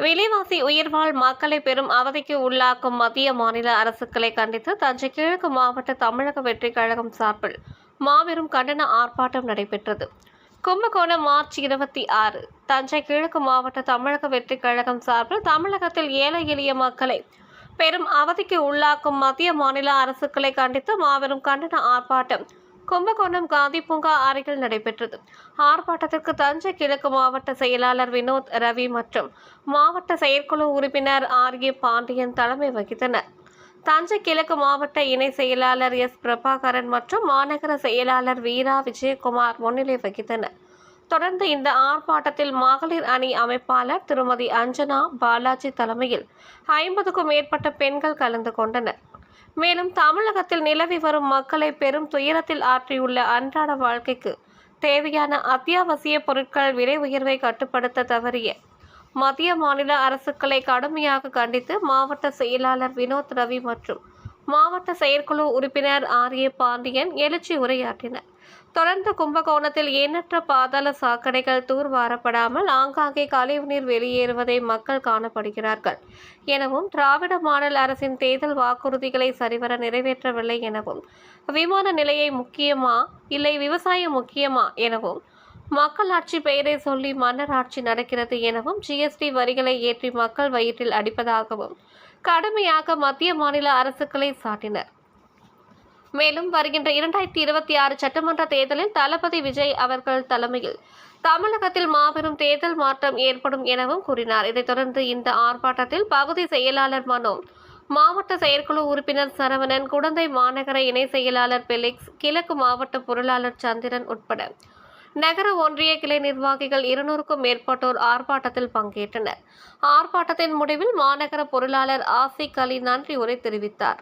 விலைவாசி உயிர்வாழ் மக்களை பெரும் அவதிக்கு உள்ளாக்கும் மத்திய மாநில அரசுகளை கண்டித்து தஞ்சை கிழக்கு மாவட்ட தமிழக வெற்றி கழகம் சார்பில் மாபெரும் கண்டன ஆர்ப்பாட்டம் நடைபெற்றது. கும்பகோணம் மார்ச் இருபத்தி ஆறு தஞ்சை கிழக்கு மாவட்ட தமிழக வெற்றி கழகம் சார்பில் தமிழகத்தில் ஏழை எளிய மக்களை பெரும் அவதிக்கு உள்ளாக்கும் மத்திய மாநில அரசுகளை கண்டித்து மாபெரும் கண்டன ஆர்ப்பாட்டம் கும்பகோணம் காந்தி பூங்கா அருகில் நடைபெற்றது. ஆர்ப்பாட்டத்திற்கு தஞ்சை கிழக்கு மாவட்ட செயலாளர் வினோத் ரவி மற்றும் மாவட்ட செயற்குழு உறுப்பினர் ஆர். ஏ. பாண்டியன் தலைமை வகித்தனர். தஞ்சை கிழக்கு மாவட்ட இணை செயலாளர் எஸ். பிரபாகரன் மற்றும் மாநகர செயலாளர் வீரா விஜயகுமார் முன்னிலை வகித்தனர். தொடர்ந்து இந்த ஆர்ப்பாட்டத்தில் மகளிர் அணி அமைப்பாளர் திருமதி அஞ்சனா பாலாஜி தலைமையில் ஐம்பதுக்கும் மேற்பட்ட பெண்கள் கலந்து கொண்டனர். மேலும் தமிழகத்தில் நிலவி வரும் மக்களை பெரும் துயரத்தில் ஆற்றியுள்ள அன்றாட வாழ்க்கைக்கு தேவையான அத்தியாவசிய பொருட்கள் விலை உயர்வை கட்டுப்படுத்த தவறிய மத்திய மாநில அரசுகளை கடுமையாக கண்டித்து மாவட்ட செயலாளர் வினோத் ரவி மற்றும் மாவட்ட செயற்குழு உறுப்பினர் ஆர் ஏ பாண்டியன் எழுச்சி உரையாற்றினர். தொடர்ந்து கும்பகோணத்தில் எண்ணற்ற பாதாள சாக்கடைகள் தூர்வாரப்படாமல் ஆங்காங்கே கழிவுநீர் வெளியேறுவதை மக்கள் காணப்படுகிறார்கள். எனவும் திராவிட மாடல் அரசின் தேர்தல் வாக்குறுதிகளை சரிவர நிறைவேற்றவில்லை எனவும் விமான நிலையை முக்கியமா இல்லை விவசாயம் முக்கியமா எனவும் மக்களாட்சி பெயரை சொல்லி மன்னர் ஆட்சி நடக்கிறது எனவும் ஜிஎஸ்டி வரிகளை ஏற்றி மக்கள் வயிற்றில் அடிப்பதாகவும் கடுமையாக மத்திய மாநில அரசுகளை சாட்டினர். மேலும் வருகின்ற இரண்டாயிரத்தி இருபத்தி ஆறு சட்டமன்ற தேர்தலில் தளபதி விஜய் அவர்கள் தலைமையில் தமிழகத்தில் மாபெரும் தேர்தல் மாற்றம் ஏற்படும் எனவும் கூறினார். இதைத் தொடர்ந்து இந்த ஆர்ப்பாட்டத்தில் பகுதி செயலாளர் மனோ மாவட்ட செயற்குழு உறுப்பினர் சரவணன் குடந்தை மாநகர இணை செயலாளர் பெலிக்ஸ் கிழக்கு மாவட்ட பொருளாளர் சந்திரன் உட்பட நகர ஒன்றிய கிளை நிர்வாகிகள் இருநூறுக்கும் மேற்பட்டோர் ஆர்ப்பாட்டத்தில் பங்கேற்றனர். ஆர்ப்பாட்டத்தின் முடிவில் மாநகர பொருளாளர் ஆசிக் அலி நன்றி உரை தெரிவித்தார்.